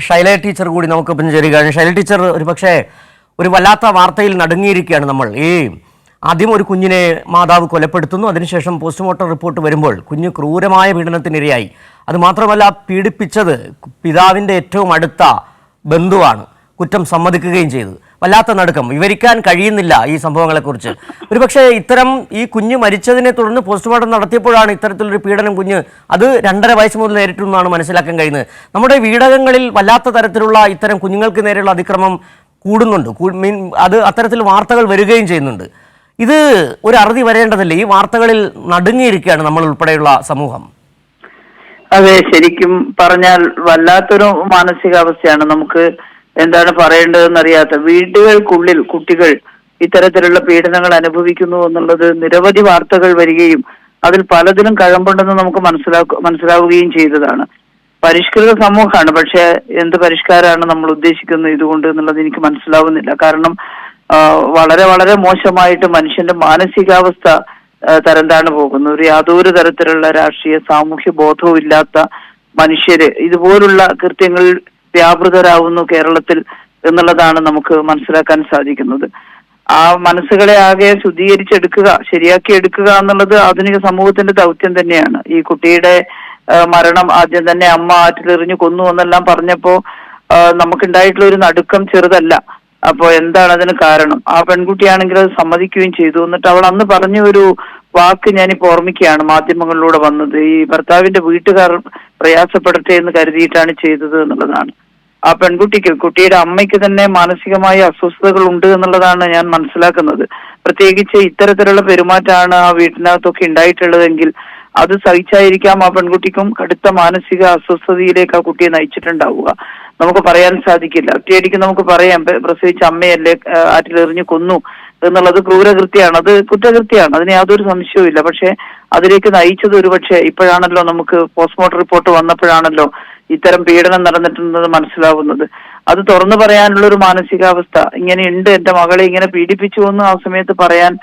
Shaila teacher കൂടി നമുക്ക് ചേരുകയാണ്. ശൈല ടീച്ചർ ഒരു പക്ഷേ ഒരു വല്ലാത്ത വാർത്തയിൽ നടുങ്ങിയിരിക്കുകയാണ് നമ്മൾ. ഈ ആദ്യം ഒരു കുഞ്ഞിനെ മാതാവ് കൊലപ്പെടുത്തുന്നു അതിനുശേഷം പോസ്റ്റ്മോർട്ടം റിപ്പോർട്ട് വരുമ്പോൾ കുഞ്ഞ് ക്രൂരമായ പീഡനത്തിനിരയായി. അതുമാത്രമല്ല പീഡിപ്പിച്ചത് പിതാവിന്റെ ഏറ്റവും അടുത്ത ബന്ധുവാണ്. കുറ്റം സമ്മതിക്കുകയും ചെയ്തു. വല്ലാത്ത നടുക്കം. വിവരിക്കാൻ കഴിയുന്നില്ല ഈ സംഭവങ്ങളെക്കുറിച്ച്. ഒരുപക്ഷെ ഇത്തരം ഈ കുഞ്ഞ് മരിച്ചതിനെ തുടർന്ന് പോസ്റ്റ്മോർട്ടം നടത്തിയപ്പോഴാണ് ഇത്തരത്തിലൊരു പീഡനം കുഞ്ഞ് അത് രണ്ടര വയസ്സ് മുതൽ നേരിട്ടു എന്നാണ് മനസ്സിലാക്കാൻ കഴിയുന്നത്. നമ്മുടെ വീടകങ്ങളിൽ വല്ലാത്ത തരത്തിലുള്ള ഇത്തരം കുഞ്ഞുങ്ങൾക്ക് നേരെയുള്ള അതിക്രമം കൂടുന്നുണ്ട്. മീൻ അത് അത്തരത്തിൽ വാർത്തകൾ വരികയും ചെയ്യുന്നുണ്ട്. ഇത് ഒരു അറുതി വരേണ്ടതല്ലേ? ഈ വാർത്തകളിൽ നടുങ്ങിയിരിക്കുകയാണ് നമ്മൾ ഉൾപ്പെടെയുള്ള സമൂഹം. അതെ ശരിക്കും പറഞ്ഞാൽ വല്ലാത്തൊരു മാനസികാവസ്ഥയാണ് നമുക്ക് എന്താണ് പറയേണ്ടതെന്ന് അറിയാത്ത വീടുകൾക്കുള്ളിൽ കുട്ടികൾ ഇത്തരത്തിലുള്ള പീഡനങ്ങൾ അനുഭവിക്കുന്നു എന്നുള്ളത് നിരവധി വാർത്തകൾ വരികയും അതിൽ പലതിലും കഴമ്പുണ്ടെന്ന് നമുക്ക് മനസ്സിലാക്കു മനസ്സിലാവുകയും ചെയ്തതാണ്. പരിഷ്കൃത സമൂഹമാണ് പക്ഷെ എന്ത് പരിഷ്കാരമാണ് നമ്മൾ ഉദ്ദേശിക്കുന്നത് ഇതുകൊണ്ട് എന്നുള്ളത് എനിക്ക് മനസ്സിലാവുന്നില്ല. കാരണം വളരെ വളരെ മോശമായിട്ട് മനുഷ്യന്റെ മാനസികാവസ്ഥ തരംതാണ് പോകുന്നത്. ഒരു യാതൊരു തരത്തിലുള്ള രാഷ്ട്രീയ സാമൂഹ്യ ബോധവും ഇല്ലാത്ത മനുഷ്യര് ഇതുപോലുള്ള കൃത്യങ്ങളിൽ വ്യാപൃതരാകുന്നു കേരളത്തിൽ എന്നുള്ളതാണ് നമുക്ക് മനസ്സിലാക്കാൻ സാധിക്കുന്നത്. ആ മനസ്സുകളെ ആകെ ശുദ്ധീകരിച്ചെടുക്കുക ശരിയാക്കി എടുക്കുക എന്നുള്ളത് ആധുനിക സമൂഹത്തിന്റെ ദൗത്യം തന്നെയാണ്. ഈ കുട്ടിയുടെ മരണം ആദ്യം തന്നെ അമ്മ ആറ്റിലെറിഞ്ഞു കൊന്നു എന്നെല്ലാം പറഞ്ഞപ്പോ നമുക്കുണ്ടായിട്ടുള്ള ഒരു നടുക്കം ചെറുതല്ല. അപ്പോ എന്താണ് അതിന് കാരണം? ആ പെൺകുട്ടിയാണെങ്കിൽ അത് സമ്മതിക്കുകയും ചെയ്തു. എന്നിട്ട് അവൾ അന്ന് പറഞ്ഞ ഒരു വാക്ക് ഞാനിപ്പോ ഓർമ്മിക്കുകയാണ് മാധ്യമങ്ങളിലൂടെ വന്നത്. ഈ ഭർത്താവിന്റെ വീട്ടുകാർ പ്രയാസപ്പെടട്ടെ എന്ന് കരുതിയിട്ടാണ് ചെയ്തത് എന്നുള്ളതാണ്. ആ പെൺകുട്ടിക്ക് കുട്ടിയുടെ അമ്മയ്ക്ക് തന്നെ മാനസികമായ അസ്വസ്ഥതകൾ ഉണ്ട് എന്നുള്ളതാണ് ഞാൻ മനസ്സിലാക്കുന്നത്. പ്രത്യേകിച്ച് ഇത്തരത്തിലുള്ള പെരുമാറ്റമാണ് ആ വീട്ടിനകത്തൊക്കെ ഉണ്ടായിട്ടുള്ളതെങ്കിൽ അത് സഹിച്ചായിരിക്കാം ആ പെൺകുട്ടിക്കും കടുത്ത മാനസിക അസ്വസ്ഥതയിലേക്ക് ആ കുട്ടിയെ നയിച്ചിട്ടുണ്ടാവുക. നമുക്ക് പറയാൻ സാധിക്കില്ല. ഒറ്റയടിക്ക് നമുക്ക് പറയാം പ്രസവിച്ച അമ്മയല്ലേ ആറ്റിലെറിഞ്ഞു കൊന്നു എന്നുള്ളത് ക്രൂരകൃത്യമാണ്. അത് കുറ്റകൃത്യമാണ്. അതിന് യാതൊരു സംശയവും ഇല്ല പക്ഷെ അതിലേക്ക് നയിച്ചത് ഒരുപക്ഷെ ഇപ്പോഴാണല്ലോ നമുക്ക് പോസ്റ്റ്മോർട്ടം റിപ്പോർട്ട് വന്നപ്പോഴാണല്ലോ ഇത്തരം പീഡനം നടന്നിട്ടുണ്ടെന്ന് മനസ്സിലാവുന്നത്. അത് തുറന്നു പറയാനുള്ള ഒരു മാനസികാവസ്ഥ. ഇങ്ങനെയുണ്ട് എന്റെ മകളെ ഇങ്ങനെ പീഡിപ്പിച്ചു എന്ന് ആ സമയത്ത് പറയാൻ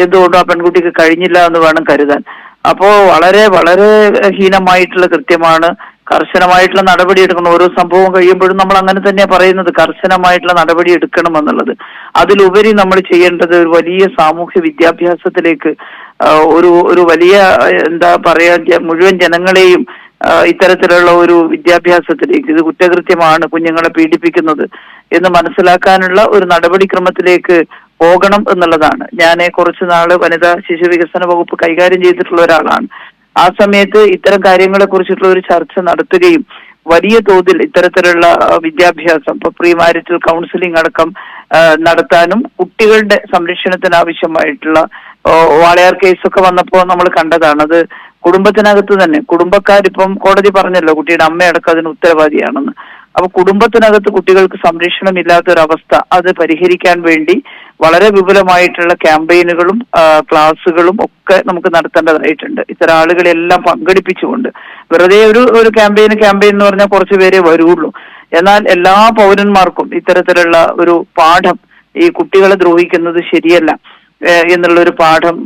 എന്തുകൊണ്ടും ആ പെൺകുട്ടിക്ക് കഴിഞ്ഞില്ല എന്ന് വേണം കരുതാൻ. അപ്പോ വളരെ വളരെ ഹീനമായിട്ടുള്ള കൃത്യമാണ്. കർശനമായിട്ടുള്ള നടപടി എടുക്കണം. ഓരോ സംഭവം കഴിയുമ്പോഴും നമ്മൾ അങ്ങനെ തന്നെയാണ് പറയുന്നത്. കർശനമായിട്ടുള്ള നടപടി എടുക്കണം എന്നുള്ളത്. അതിലുപരി നമ്മൾ ചെയ്യേണ്ടത് ഒരു വലിയ സാമൂഹ്യ വിദ്യാഭ്യാസത്തിലേക്ക് ഒരു ഒരു വലിയ എന്താ പറയാ മുഴുവൻ ജനങ്ങളെയും ഇത്തരത്തിലുള്ള ഒരു വിദ്യാഭ്യാസത്തിലേക്ക് ഇത് കുറ്റകൃത്യമാണ് കുഞ്ഞുങ്ങളെ പീഡിപ്പിക്കുന്നത് എന്ന് മനസ്സിലാക്കാനുള്ള ഒരു നടപടിക്രമത്തിലേക്ക് പോകണം എന്നുള്ളതാണ്. ഞാൻ കുറച്ചു നാൾ വനിതാ ശിശു വികസന വകുപ്പ് കൈകാര്യം ചെയ്തിട്ടുള്ള ഒരാളാണ്. ആ സമയത്ത് ഇത്തരം കാര്യങ്ങളെ കുറിച്ചിട്ടുള്ള ഒരു ചർച്ച നടത്തുകയും വലിയ തോതിൽ ഇത്തരത്തിലുള്ള വിദ്യാഭ്യാസം ഇപ്പൊ പ്രീ മാരിറ്റൽ കൗൺസിലിംഗ് അടക്കം നടത്താനും കുട്ടികളുടെ സംരക്ഷണത്തിന് ആവശ്യമായിട്ടുള്ള വാളയാർ കേസൊക്കെ വന്നപ്പോൾ നമ്മൾ കണ്ടതാണ്. അത് കുടുംബത്തിനകത്ത് തന്നെ കുടുംബക്കാരിപ്പം കോടതി പറഞ്ഞല്ലോ കുട്ടിയുടെ അമ്മയടക്കം അതിന് ഉത്തരവാദിയാണെന്ന്. അപ്പൊ കുടുംബത്തിനകത്ത് കുട്ടികൾക്ക് സംരക്ഷണം ഇല്ലാത്തൊരവസ്ഥ അത് പരിഹരിക്കാൻ വേണ്ടി വളരെ വിപുലമായിട്ടുള്ള ക്യാമ്പയിനുകളും ക്ലാസ്സുകളും ഒക്കെ നമുക്ക് നടത്തേണ്ടതായിട്ടുണ്ട്. ഇത്തരം ആളുകളെല്ലാം പങ്കെടുപ്പിച്ചുകൊണ്ട്. വെറുതെ ഒരു ഒരു ക്യാമ്പയിൻ ക്യാമ്പയിൻ എന്ന് പറഞ്ഞാൽ കുറച്ച് പേരെ വരുള്ളൂ. എന്നാൽ എല്ലാ പൗരന്മാർക്കും ഇത്തരത്തിലുള്ള ഒരു പാഠം ഈ കുട്ടികളെ ദ്രോഹിക്കുന്നത് ശരിയല്ല. എന്നുള്ള ഒരു പാഠം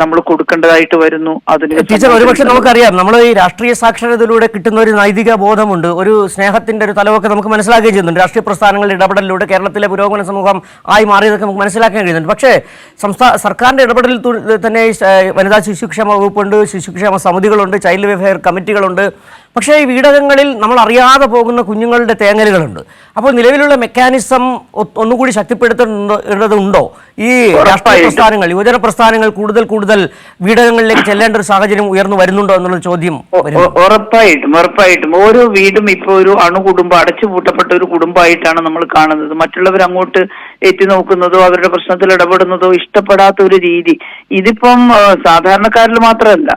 നമ്മൾ കൊടുക്കേണ്ടതായിട്ട് വരുന്നു. അതിന് ടീച്ചർ ഒരുപക്ഷെ നമുക്കറിയാം നമ്മൾ ഈ രാഷ്ട്രീയ സാക്ഷരതയിലൂടെ കിട്ടുന്ന ഒരു നൈതിക ബോധമുണ്ട് ഒരു സ്നേഹത്തിന്റെ ഒരു തലവൊക്കെ നമുക്ക് മനസ്സിലാക്കുകയും ചെയ്യുന്നുണ്ട്. രാഷ്ട്രീയ പ്രസ്ഥാനങ്ങളുടെ ഇടപെടലിലൂടെ കേരളത്തിലെ പുരോഗമന സമൂഹം ആയി മാറിയതൊക്കെ നമുക്ക് മനസ്സിലാക്കാൻ കഴിയുന്നുണ്ട് പക്ഷേ സംസ്ഥാന സർക്കാരിന്റെ ഇടപെടലിൽ തന്നെ വനിതാ ശിശുക്ഷേമ വകുപ്പുണ്ട് ശിശുക്ഷേമ സമിതികളുണ്ട് ചൈൽഡ് വെൽഫെയർ കമ്മിറ്റികളുണ്ട് പക്ഷേ ഈ വീടകങ്ങളിൽ നമ്മൾ അറിയാതെ പോകുന്ന കുഞ്ഞുങ്ങളുടെ തേങ്ങലുകളുണ്ട്. അപ്പോൾ നിലവിലുള്ള മെക്കാനിസം ഒന്നുകൂടി ശക്തിപ്പെടുത്തേണ്ടതുണ്ടോ ഈ രാഷ്ട്രീയ പ്രസ്ഥാനങ്ങൾ യുവജന പ്രസ്ഥാനങ്ങൾ കൂടുതൽ കൂടുതൽ വീടകങ്ങളിലേക്ക് ചെല്ലേണ്ട ഒരു സാഹചര്യം ഉയർന്നു വരുന്നുണ്ടോ എന്നുള്ള ചോദ്യം ഉറപ്പായിട്ടും ഉറപ്പായിട്ടും. ഓരോ വീടും ഇപ്പോൾ ഒരു അണുകുടുംബം അടച്ചുപൂട്ടപ്പെട്ട ഒരു കുടുംബമായിട്ടാണ് നമ്മൾ കാണുന്നത്. മറ്റുള്ളവർ അങ്ങോട്ട് എത്തി നോക്കുന്നതോ അവരുടെ പ്രശ്നത്തിൽ ഇടപെടുന്നതോ ഇഷ്ടപ്പെടാത്ത ഒരു രീതി. ഇതിപ്പം സാധാരണക്കാരിൽ മാത്രമല്ല.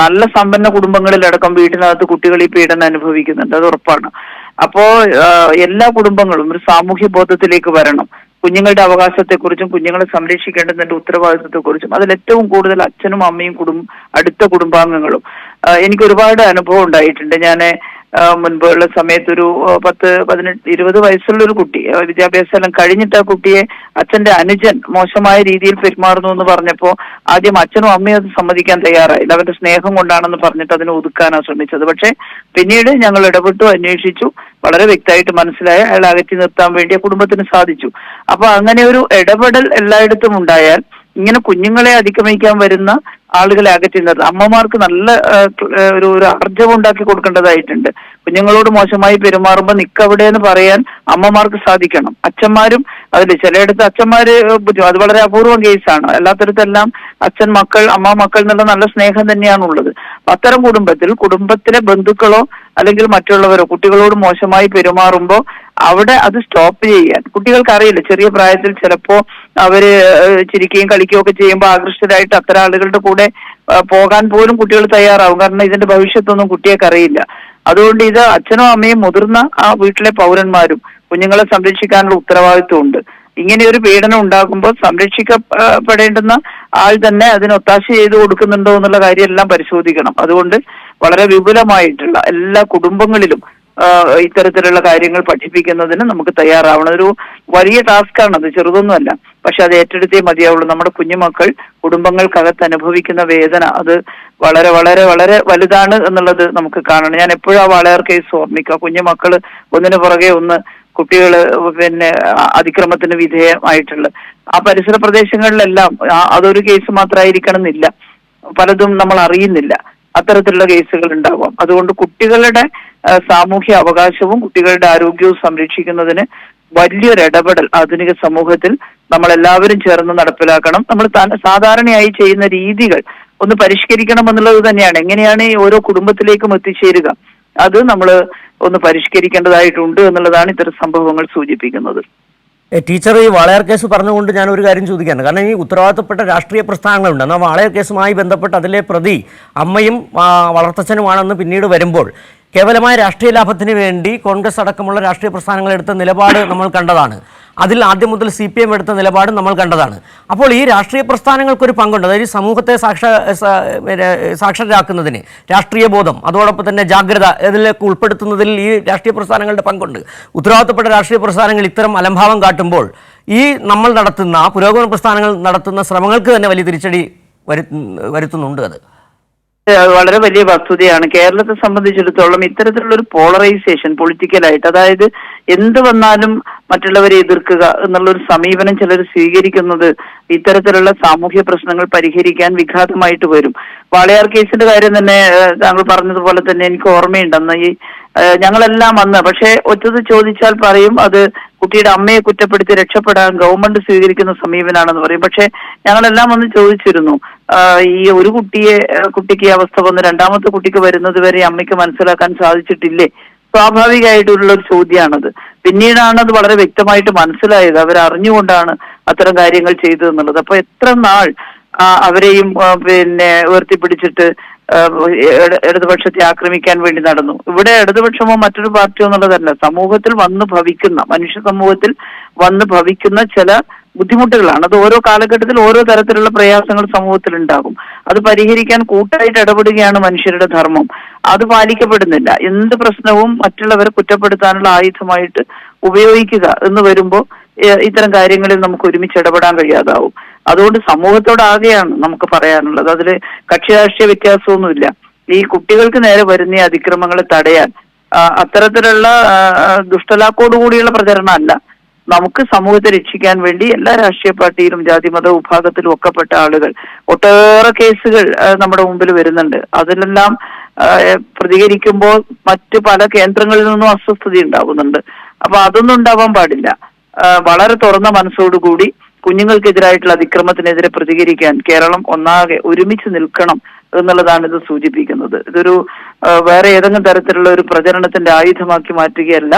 നല്ല സമ്പന്ന കുടുംബങ്ങളിലടക്കം വീട്ടിനകത്ത് കുട്ടികൾ ഈ പീഡനം അനുഭവിക്കുന്നുണ്ട്. അത് ഉറപ്പാണ്. അപ്പോ എല്ലാ കുടുംബങ്ങളും ഒരു സാമൂഹ്യ ബോധത്തിലേക്ക് വരണം. കുഞ്ഞുങ്ങളുടെ അവകാശത്തെക്കുറിച്ചും കുഞ്ഞുങ്ങളെ സംരക്ഷിക്കേണ്ടതിന്റെ ഉത്തരവാദിത്വത്തെക്കുറിച്ചും അതിൽ ഏറ്റവും കൂടുതൽ അച്ഛനും അമ്മയും കുടും അടുത്ത കുടുംബാംഗങ്ങളും. എനിക്ക് ഒരുപാട് അനുഭവം ഉണ്ടായിട്ടുണ്ട്. ഞാൻ മുൻപുള്ള സമയത്ത് ഒരു പത്ത് പതിനെട്ട് ഇരുപത് വയസ്സുള്ള ഒരു കുട്ടി വിദ്യാഭ്യാസം കഴിഞ്ഞിട്ട് ആ കുട്ടിയെ അച്ഛന്റെ അനുജൻ മോശമായ രീതിയിൽ പെരുമാറുന്നു എന്ന് പറഞ്ഞപ്പോ ആദ്യം അച്ഛനും അമ്മയും അത് സമ്മതിക്കാൻ തയ്യാറായില്ല. അവന്റെ സ്നേഹം കൊണ്ടാണെന്ന് പറഞ്ഞിട്ട് അതിനെ ഒതുക്കാനാണ് ശ്രമിച്ചത്. പക്ഷെ പിന്നീട് ഞങ്ങൾ ഇടപെട്ടു അന്വേഷിച്ചു. വളരെ വ്യക്തമായിട്ട് മനസ്സിലായ. അയാൾ അകറ്റി നിർത്താൻ വേണ്ടി കുടുംബത്തിന് സാധിച്ചു. അപ്പൊ അങ്ങനെ ഒരു ഇടപെടൽ എല്ലായിടത്തും ഉണ്ടായാൽ ഇങ്ങനെ കുഞ്ഞുങ്ങളെ അതിക്രമിക്കാൻ വരുന്ന ആളുകളെ അകറ്റി അമ്മമാർക്ക് നല്ല ഒരു ഒരു ആർജവം ഉണ്ടാക്കി കൊടുക്കേണ്ടതായിട്ടുണ്ട്. കുഞ്ഞുങ്ങളോട് മോശമായി പെരുമാറുമ്പോൾ നിക്കവിടെ എന്ന് പറയാൻ അമ്മമാർക്ക് സാധിക്കണം. അച്ഛന്മാരും അതിൽ ചിലയിടത്ത് അച്ഛന്മാര് അത് വളരെ അപൂർവം കേസാണ്. അല്ലാത്തടത്തെല്ലാം അച്ഛൻ മക്കൾ അമ്മ മക്കൾ എന്നുള്ള നല്ല സ്നേഹം തന്നെയാണുള്ളത്. അത്തരം കുടുംബത്തിൽ കുടുംബത്തിലെ ബന്ധുക്കളോ അല്ലെങ്കിൽ മറ്റുള്ളവരോ കുട്ടികളോട് മോശമായി പെരുമാറുമ്പോൾ അവിടെ അത് സ്റ്റോപ്പ് ചെയ്യാൻ. കുട്ടികൾക്ക് അറിയില്ല ചെറിയ പ്രായത്തിൽ ചിലപ്പോ അവർ ചിരിക്കുകയും കളിക്കുകയും ഒക്കെ ചെയ്യുമ്പോൾ ആകൃഷ്ടരായിട്ട് അത്തരം ആളുകളുടെ കൂടെ പോകാൻ പോലും കുട്ടികൾ തയ്യാറാവും. കാരണം ഇതിന്റെ ഭവിഷ്യത്തൊന്നും കുട്ടികൾക്ക് അറിയില്ല. അതുകൊണ്ട് ഇത് അച്ഛനും അമ്മയും മുതിർന്ന ആ വീട്ടിലെ പൗരന്മാരും കുഞ്ഞുങ്ങളെ സംരക്ഷിക്കാനുള്ള ഉത്തരവാദിത്വമുണ്ട് ഇങ്ങനെ ഒരു പീഡനം ഉണ്ടാകുമ്പോൾ സംരക്ഷിക്കപ്പെടേണ്ടുന്ന ആൾ തന്നെ അതിന് ഒത്താശ ചെയ്തു കൊടുക്കുന്നുണ്ടോ എന്നുള്ള കാര്യം എല്ലാം പരിശോധിക്കണം. അതുകൊണ്ട് വളരെ വിപുലമായിട്ടുള്ള എല്ലാ കുടുംബങ്ങളിലും ഇത്തരത്തിലുള്ള കാര്യങ്ങൾ പഠിപ്പിക്കുന്നതിന് നമുക്ക് തയ്യാറാവണം. ഒരു വലിയ ടാസ്ക്കാണ്. അത് ചെറുതൊന്നുമല്ല. പക്ഷെ അത് ഏറ്റെടുത്തേ മതിയാവുള്ളൂ. നമ്മുടെ കുഞ്ഞുമക്കൾ കുടുംബങ്ങൾക്കകത്ത് അനുഭവിക്കുന്ന വേദന അത് വളരെ വളരെ വളരെ വലുതാണ് എന്നുള്ളത് നമുക്ക് കാണണം. ഞാൻ എപ്പോഴും ആ വാളയാർ കേസ് ഓർമ്മിക്കുക കുഞ്ഞുമക്കൾ ഒന്നിനു പുറകെ ഒന്ന് കുട്ടികൾ പിന്നെ അതിക്രമത്തിന് വിധേയമായിട്ടുള്ള ആ പരിസര പ്രദേശങ്ങളിലെല്ലാം അതൊരു കേസ് മാത്രമായിരിക്കണം എന്നില്ല പലതും നമ്മൾ അറിയുന്നില്ല. അത്തരത്തിലുള്ള കേസുകൾ ഉണ്ടാവാം. അതുകൊണ്ട് കുട്ടികളുടെ സാമൂഹ്യ അവകാശവും കുട്ടികളുടെ ആരോഗ്യവും സംരക്ഷിക്കുന്നതിന് വലിയൊരു ഇടപെടൽ ആധുനിക സമൂഹത്തിൽ നമ്മൾ എല്ലാവരും ചേർന്ന് നടപ്പിലാക്കണം. നമ്മൾ സാധാരണയായി ചെയ്യുന്ന രീതികൾ ഒന്ന് പരിഷ്കരിക്കണം എന്നുള്ളത് തന്നെയാണ്. എങ്ങനെയാണ് ഓരോ കുടുംബത്തിലേക്കും എത്തിച്ചേരുക? അത് നമ്മൾ ഒന്ന് പരിഷ്കരിക്കേണ്ടതായിട്ടുണ്ട് എന്നുള്ളതാണ് ഇത്തരം സംഭവങ്ങൾ സൂചിപ്പിക്കുന്നത്. ടീച്ചർ ഈ വാളയാർ കേസ് പറഞ്ഞുകൊണ്ട് ഞാൻ ഒരു കാര്യം ചോദിക്കുകയാണ് കാരണം ഈ ഉത്തരവാദിത്തപ്പെട്ട രാഷ്ട്രീയ പ്രസ്ഥാനങ്ങളുണ്ട്. എന്നാൽ വാളയാർ കേസുമായി ബന്ധപ്പെട്ട് അതിലെ പ്രതി അമ്മയും വളർത്തച്ഛനുമാണെന്ന് പിന്നീട് വരുമ്പോൾ കേവലമായ രാഷ്ട്രീയ ലാഭത്തിന് വേണ്ടി കോൺഗ്രസ് അടക്കമുള്ള രാഷ്ട്രീയ പ്രസ്ഥാനങ്ങൾ എടുത്ത നിലപാട് നമ്മൾ കണ്ടതാണ്. അതിൽ ആദ്യം മുതൽ സി പി എം എടുത്ത നിലപാട് നമ്മൾ കണ്ടതാണ്. അപ്പോൾ ഈ രാഷ്ട്രീയ പ്രസ്ഥാനങ്ങൾക്കൊരു പങ്കുണ്ട്. അതായത് സമൂഹത്തെ സാക്ഷ സാക്ഷരരാക്കുന്നതിന് രാഷ്ട്രീയ ബോധം അതോടൊപ്പം തന്നെ ജാഗ്രത ഇതിലേക്ക് ഉൾപ്പെടുത്തുന്നതിൽ ഈ രാഷ്ട്രീയ പ്രസ്ഥാനങ്ങളുടെ പങ്കുണ്ട്. ഉത്തരവാദിത്തപ്പെട്ട രാഷ്ട്രീയ പ്രസ്ഥാനങ്ങൾ ഇത്തരം അലംഭാവം കാട്ടുമ്പോൾ ഈ നമ്മൾ നടത്തുന്ന പുരോഗമന പ്രസ്ഥാനങ്ങൾ നടത്തുന്ന ശ്രമങ്ങൾക്ക് തന്നെ വലിയ തിരിച്ചടി വരു വരുത്തുന്നുണ്ട് അത്. വളരെ വലിയ വസ്തുതയാണ്. കേരളത്തെ സംബന്ധിച്ചിടത്തോളം ഇത്തരത്തിലുള്ള ഒരു പോളറൈസേഷൻ പൊളിറ്റിക്കലായിട്ട് അതായത് എന്ത് വന്നാലും മറ്റുള്ളവരെ എതിർക്കുക എന്നുള്ള ഒരു സമീപനം ചിലർ സ്വീകരിക്കുന്നത് ഇത്തരത്തിലുള്ള സാമൂഹ്യ പ്രശ്നങ്ങൾ പരിഹരിക്കാൻ വിഘാതമായിട്ട് വരും. വാളയാർ കേസിന്റെ കാര്യം തന്നെ താങ്കൾ പറഞ്ഞതുപോലെ തന്നെ എനിക്ക് ഓർമ്മയുണ്ട് അന്ന് ഈ ഞങ്ങളെല്ലാം അന്ന് പക്ഷേ ഒറ്റത് ചോദിച്ചാൽ പറയും അത് കുട്ടിയുടെ അമ്മയെ കുറ്റപ്പെടുത്തി രക്ഷപ്പെടാൻ ഗവൺമെന്റ് സ്വീകരിക്കുന്ന സമീപനാണെന്ന് പറയും. പക്ഷേ ഞങ്ങളെല്ലാം ഒന്ന് ചോദിച്ചിരുന്നു ഈ ഒരു കുട്ടിയെ കുട്ടിക്ക് അവസ്ഥ വന്ന് രണ്ടാമത്തെ കുട്ടിക്ക് വരുന്നത് വരെ അമ്മയ്ക്ക് മനസ്സിലാക്കാൻ സാധിച്ചിട്ടില്ലേ? സ്വാഭാവികമായിട്ടുള്ള ഒരു ചോദ്യമാണത്. പിന്നീടാണ് അത് വളരെ വ്യക്തമായിട്ട് മനസ്സിലായത്. അവർ അറിഞ്ഞുകൊണ്ടാണ് അത്തരം കാര്യങ്ങൾ ചെയ്തതെന്നുള്ളത്. അപ്പൊ എത്ര നാൾ അവരെയും പിന്നെ ഉയർത്തിപ്പിടിച്ചിട്ട് ഇടതുപക്ഷത്തെ ആക്രമിക്കാൻ വേണ്ടി നടന്നു. ഇവിടെ ഇടതുപക്ഷമോ മറ്റൊരു പാർട്ടിയോ എന്നുള്ളതല്ല. സമൂഹത്തിൽ വന്ന് ഭവിക്കുന്ന മനുഷ്യ സമൂഹത്തിൽ വന്ന് ഭവിക്കുന്ന ചില ബുദ്ധിമുട്ടുകളാണ്. അത് ഓരോ കാലഘട്ടത്തിൽ ഓരോ തരത്തിലുള്ള പ്രയാസങ്ങൾ സമൂഹത്തിൽ ഉണ്ടാകും അത് പരിഹരിക്കാൻ കൂട്ടായിട്ട് ഇടപെടുകയാണ് മനുഷ്യരുടെ ധർമ്മം. അത് പാലിക്കപ്പെടുന്നില്ല. എന്ത് പ്രശ്നവും മറ്റുള്ളവരെ കുറ്റപ്പെടുത്താനുള്ള ആയുധമായിട്ട് ഉപയോഗിക്കുക എന്ന് വരുമ്പോൾ ഇത്തരം കാര്യങ്ങളിൽ നമുക്ക് ഒരുമിച്ച് ഇടപെടാൻ കഴിയാതാവും. അതുകൊണ്ട് സമൂഹത്തോടാകെയാണ് നമുക്ക് പറയാനുള്ളത്. അതിൽ കക്ഷി രാഷ്ട്രീയ വ്യത്യാസമൊന്നുമില്ല. ഈ കുട്ടികൾക്ക് നേരെ വരുന്ന അതിക്രമങ്ങളെ തടയാൻ അത്തരത്തിലുള്ള ദുഷ്ടലാക്കോടുകൂടിയുള്ള പ്രചരണം പ്രചരണമല്ല. നമുക്ക് സമൂഹത്തെ രക്ഷിക്കാൻ വേണ്ടി എല്ലാ രാഷ്ട്രീയ പാർട്ടിയിലും ജാതി മത വിഭാഗത്തിലും ഒക്കെപ്പെട്ട ആളുകൾ. ഒട്ടേറെ കേസുകൾ നമ്മുടെ മുമ്പിൽ വരുന്നുണ്ട്. അതിലെല്ലാം പ്രതികരിക്കുമ്പോൾ മറ്റ് പല കേന്ദ്രങ്ങളിൽ നിന്നും അസ്വസ്ഥത ഉണ്ടാവുന്നുണ്ട്. അപ്പൊ അതൊന്നും ഉണ്ടാവാൻ പാടില്ല. വളരെ തുറന്ന മനസ്സോടുകൂടി കുഞ്ഞുങ്ങൾക്കെതിരായിട്ടുള്ള അതിക്രമത്തിനെതിരെ പ്രതികരിക്കാൻ കേരളം ഒന്നാകെ ഒരുമിച്ച് നിൽക്കണം എന്നുള്ളതാണ് ഇത് സൂചിപ്പിക്കുന്നത്. ഇതൊരു വേറെ ഏതെങ്കിലും തരത്തിലുള്ള ഒരു പ്രചരണത്തിന്റെ ആയുധമാക്കി മാറ്റുകയല്ല.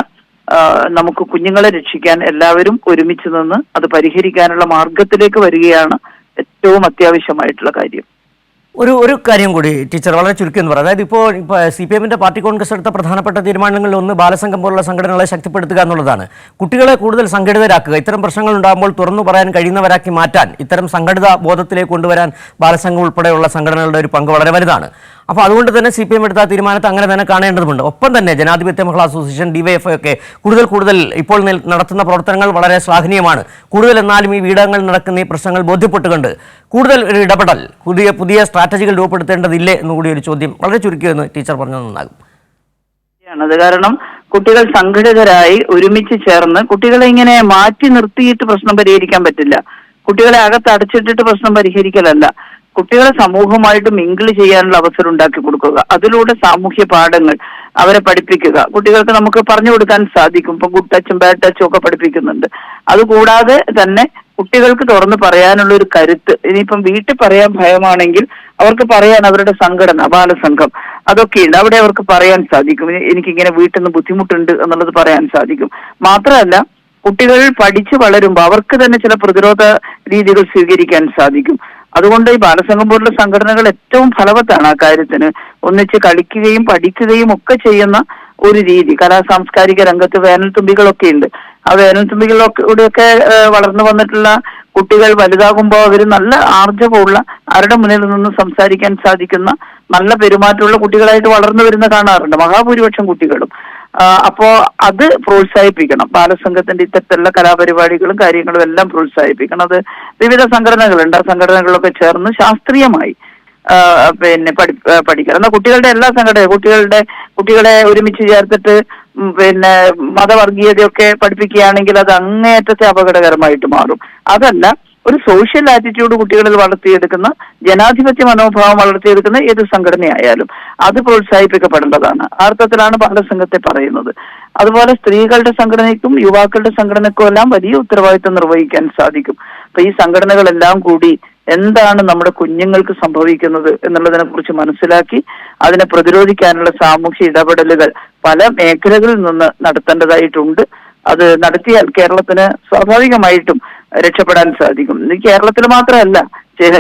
നമുക്ക് കുഞ്ഞുങ്ങളെ രക്ഷിക്കാൻ എല്ലാവരും ഒരുമിച്ച് നിന്ന് അത് പരിഹരിക്കാനുള്ള മാർഗത്തിലേക്ക് വരികയാണ് ഏറ്റവും അത്യാവശ്യമായിട്ടുള്ള കാര്യം. ഒരു ഒരു കാര്യം കൂടി ടീച്ചർ വളരെ ചുരുക്കി എന്ന് പറയാം. അതായത് ഇപ്പോൾ സി പി എമ്മിന്റെ പാർട്ടി കോൺഗ്രസ് എടുത്ത പ്രധാനപ്പെട്ട തീരുമാനങ്ങളിൽ ഒന്ന് ബാലസംഘം പോലുള്ള സംഘടനകളെ ശക്തിപ്പെടുത്തുക എന്നുള്ളതാണ്. കുട്ടികളെ കൂടുതൽ സംഘടിതരാക്കുക. ഇത്തരം പ്രശ്നങ്ങൾ ഉണ്ടാകുമ്പോൾ തുറന്നു പറയാൻ കഴിയുന്നവരാക്കി മാറ്റാൻ ഇത്തരം സംഘടിത ബോധത്തിലേക്ക് കൊണ്ടുവരാൻ ബാലസംഘം ഉൾപ്പെടെയുള്ള സംഘടനകളുടെ ഒരു പങ്ക് വളരെ വലുതാണ്. അപ്പോൾ അതുകൊണ്ട് തന്നെ സി പി എം എടുത്ത തീരുമാനത്തെ അങ്ങനെ തന്നെ കാണേണ്ടതുണ്ട് ഒപ്പം തന്നെ ജനാധിപത്യ മഹിളാ അസോസിയേഷൻ ഡിവൈഎഫ്ഐ ഒക്കെ കൂടുതൽ കൂടുതൽ ഇപ്പോൾ നടത്തുന്ന പ്രവർത്തനങ്ങൾ വളരെ ശ്ലാഘനീയമാണ്. കൂടുതൽ എന്നാലും ഈ വീടങ്ങൾ നടക്കുന്ന ഈ പ്രശ്നങ്ങൾ ബോധ്യപ്പെട്ടുകൊണ്ട് കൂടുതൽ ഒരു ഇടപെടൽ പുതിയ പുതിയ സ്ട്രാറ്റജികൾ രൂപപ്പെടുത്തേണ്ടതില്ലേ എന്നുകൂടി ഒരു ചോദ്യം വളരെ ചുരുക്കിയെന്ന് ടീച്ചർ പറഞ്ഞത് നന്നാകും അത് കാരണം കുട്ടികൾ സംഘടിതരായി ഒരുമിച്ച് ചേർന്ന് കുട്ടികളെ ഇങ്ങനെ മാറ്റി നിർത്തിയിട്ട് പ്രശ്നം പരിഹരിക്കാൻ പറ്റില്ല. കുട്ടികളെ അകത്ത് അടച്ചിട്ടിട്ട് പ്രശ്നം പരിഹരിക്കലല്ല. കുട്ടികളെ സമൂഹമായിട്ട് മിങ്കിൾ ചെയ്യാനുള്ള അവസരം ഉണ്ടാക്കി കൊടുക്കുക. അതിലൂടെ സാമൂഹ്യ പാഠങ്ങൾ അവരെ പഠിപ്പിക്കുക. കുട്ടികൾക്ക് നമുക്ക് പറഞ്ഞു കൊടുക്കാൻ സാധിക്കും. ഇപ്പൊ ഗുഡ് ടച്ചും ബാഡ് ടച്ചും ഒക്കെ പഠിപ്പിക്കുന്നുണ്ട്. അതുകൂടാതെ തന്നെ കുട്ടികൾക്ക് തുറന്ന് പറയാനുള്ള ഒരു കരുത്ത് ഇനിയിപ്പം വീട്ടിൽ പറയാൻ ഭയമാണെങ്കിൽ അവർക്ക് പറയാൻ അവരുടെ സംഘടന ബാലസംഘം അതൊക്കെയുണ്ട്. അവിടെ അവർക്ക് പറയാൻ സാധിക്കും. "എ- എനിക്കിങ്ങനെ വീട്ടിൽ നിന്ന് ബുദ്ധിമുട്ടുണ്ട് എന്നുള്ളത് പറയാൻ സാധിക്കും. മാത്രമല്ല കുട്ടികൾ പഠിച്ചു വളരുമ്പോൾ അവർക്ക് തന്നെ ചില പ്രതിരോധ രീതികൾ സ്വീകരിക്കാൻ സാധിക്കും. അതുകൊണ്ട് ഈ ബാലസംഘം പോലുള്ള സംഘടനകൾ ഏറ്റവും ഫലവത്താണ് ആ കാര്യത്തിന്. ഒന്നിച്ച് കളിക്കുകയും പഠിക്കുകയും ഒക്കെ ചെയ്യുന്ന ഒരു രീതി. കലാ സാംസ്കാരിക രംഗത്ത് വേനൽത്തുമ്പികളൊക്കെ ഉണ്ട്. ആ വേനൽത്തുമ്പികളൊക്കെ വളർന്നു വന്നിട്ടുള്ള കുട്ടികൾ വലുതാകുമ്പോൾ അവർ നല്ല ആർജവമുള്ള ആരുടെ മുന്നിൽ നിന്ന് സംസാരിക്കാൻ സാധിക്കുന്ന നല്ല പെരുമാറ്റമുള്ള കുട്ടികളായിട്ട് വളർന്നു വരുന്ന കാണാറുണ്ട്. മഹാഭൂരിപക്ഷം കുട്ടികളും. അപ്പോ അത് പ്രോത്സാഹിപ്പിക്കണം. ബാലസംഘത്തിന്റെ ഇത്തരത്തിലുള്ള കലാപരിപാടികളും കാര്യങ്ങളും എല്ലാം പ്രോത്സാഹിപ്പിക്കണം. അത് വിവിധ സംഘടനകളുണ്ട്. ആ സംഘടനകളൊക്കെ ചേർന്ന് ശാസ്ത്രീയമായി പിന്നെ പഠി പഠിക്കണം. എന്നാൽ കുട്ടികളുടെ എല്ലാ സംഘടന കുട്ടികളുടെ കുട്ടികളെ ഒരുമിച്ച് ചേർത്തിട്ട് പിന്നെ മതവർഗീയതയൊക്കെ പഠിപ്പിക്കുകയാണെങ്കിൽ അത് അങ്ങേയറ്റത്തെ അപകടകരമായിട്ട് മാറും. അതല്ല ഒരു സോഷ്യൽ ആറ്റിറ്റ്യൂഡ് കുട്ടികളിൽ വളർത്തിയെടുക്കുന്ന ജനാധിപത്യ മനോഭാവം വളർത്തിയെടുക്കുന്ന ഏത് സംഘടനയായാലും അത് പ്രോത്സാഹിപ്പിക്കപ്പെടേണ്ടതാണ് ആ അർത്ഥത്തിലാണ് ബാലസംഘത്തെ പറയുന്നത്. അതുപോലെ സ്ത്രീകളുടെ സംഘടനയ്ക്കും യുവാക്കളുടെ സംഘടനയ്ക്കും എല്ലാം വലിയ ഉത്തരവാദിത്വം നിർവഹിക്കാൻ സാധിക്കും. അപ്പൊ ഈ സംഘടനകളെല്ലാം കൂടി എന്താണ് നമ്മുടെ കുഞ്ഞുങ്ങൾക്ക് സംഭവിക്കുന്നത് എന്നുള്ളതിനെ കുറിച്ച് മനസ്സിലാക്കി അതിനെ പ്രതിരോധിക്കാനുള്ള സാമൂഹ്യ ഇടപെടലുകൾ പല മേഖലകളിൽ നിന്ന് നടത്തേണ്ടതായിട്ടുണ്ട്. അത് നടത്തിയാൽ കേരളത്തിന് സ്വാഭാവികമായിട്ടും രക്ഷപ്പെടാൻ സാധിക്കും. ഇത് കേരളത്തിൽ മാത്രമല്ല.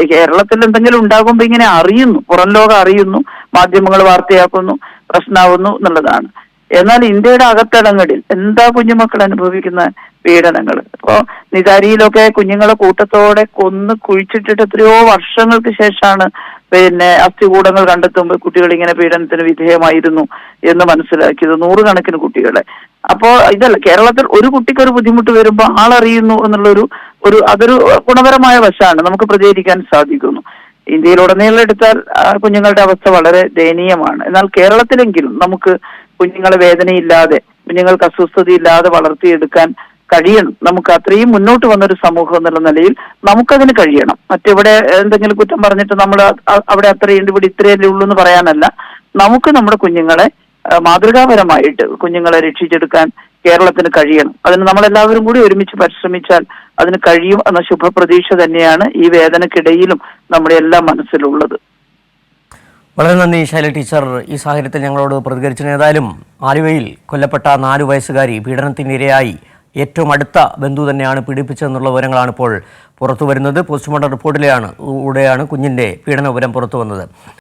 കേരളത്തിൽ എന്തെങ്കിലും ഉണ്ടാകുമ്പോൾ ഇങ്ങനെ അറിയുന്നു. പുറം ലോകം അറിയുന്നു. മാധ്യമങ്ങൾ വാർത്തയാക്കുന്നു. പ്രശ്നമാവുന്നു എന്നുള്ളതാണ്. എന്നാൽ ഇന്ത്യയുടെ അകത്തടങ്ങളിൽ എന്താ കുഞ്ഞുമക്കൾ അനുഭവിക്കുന്ന പീഡനങ്ങൾ? ഇപ്പോ നിതാരിയിലൊക്കെ കുഞ്ഞുങ്ങളെ കൂട്ടത്തോടെ കൊന്ന് കുഴിച്ചിട്ടിട്ട് എത്രയോ വർഷങ്ങൾക്ക് ശേഷമാണ് പിന്നെ അസ്ഥികൂടങ്ങൾ കണ്ടെത്തുമ്പോൾ കുട്ടികൾ ഇങ്ങനെ പീഡനത്തിന് വിധേയമായിരുന്നു എന്ന് മനസ്സിലാക്കിയത് നൂറുകണക്കിന് കുട്ടികളെ. അപ്പോ ഇതല്ല കേരളത്തിൽ ഒരു കുട്ടിക്ക് ഒരു ബുദ്ധിമുട്ട് വരുമ്പോൾ ആളറിയുന്നു എന്നുള്ളൊരു ഒരു അതൊരു ഗുണപരമായ വശമാണ് നമുക്ക് പ്രചരിക്കാൻ സാധിക്കുന്നു. ഇന്ത്യയിലുടനീളം എടുത്താൽ കുഞ്ഞുങ്ങളുടെ അവസ്ഥ വളരെ ദയനീയമാണ്. എന്നാൽ കേരളത്തിലെങ്കിലും നമുക്ക് കുഞ്ഞുങ്ങളെ വേദനയില്ലാതെ കുഞ്ഞുങ്ങൾക്ക് അസ്വസ്ഥതയില്ലാതെ വളർത്തിയെടുക്കാൻ കഴിയണം. നമുക്ക് അത്രയും മുന്നോട്ട് വന്നൊരു സമൂഹം എന്നുള്ള നിലയിൽ നമുക്കതിന് കഴിയണം. മറ്റെവിടെ എന്തെങ്കിലും കുറ്റം പറഞ്ഞിട്ട് നമ്മൾ അവിടെ അത്രയുണ്ട് ഇവിടെ ഇത്രയല്ലേ ഉള്ളൂ എന്ന് പറയാനല്ല. നമുക്ക് നമ്മുടെ കുഞ്ഞുങ്ങളെ മാതൃകാപരമായിട്ട് കുഞ്ഞുങ്ങളെ രക്ഷിച്ചെടുക്കാൻ കേരളത്തിന് കഴിയണം. അതിന് നമ്മളെല്ലാവരും കൂടി ഒരുമിച്ച് പരിശ്രമിച്ചാൽ അതിന് കഴിയും എന്ന ശുഭപ്രതീക്ഷ തന്നെയാണ് ഈ വേദനക്കിടയിലും നമ്മുടെ എല്ലാ മനസ്സിലുള്ളത്. വളരെ നന്ദി ശൈല ടീച്ചർ. ഈ സാഹചര്യത്തിൽ ഞങ്ങളോട് പ്രതികരിച്ചതിന് ഏതായാലും ആലുവയിൽ കൊല്ലപ്പെട്ട നാലു വയസ്സുകാരി പീഡനത്തിനിരയായി ഏറ്റവും അടുത്ത ബന്ധു തന്നെയാണ് പീഡിപ്പിച്ചതെന്നുള്ള വിവരങ്ങളാണ് ഇപ്പോൾ പുറത്തു വരുന്നത് പോസ്റ്റ്മോർട്ടം റിപ്പോർട്ടിലെയാണ് കൂടെയാണ് കുഞ്ഞിന്റെ പീഡന വിവരം പുറത്തു വന്നത്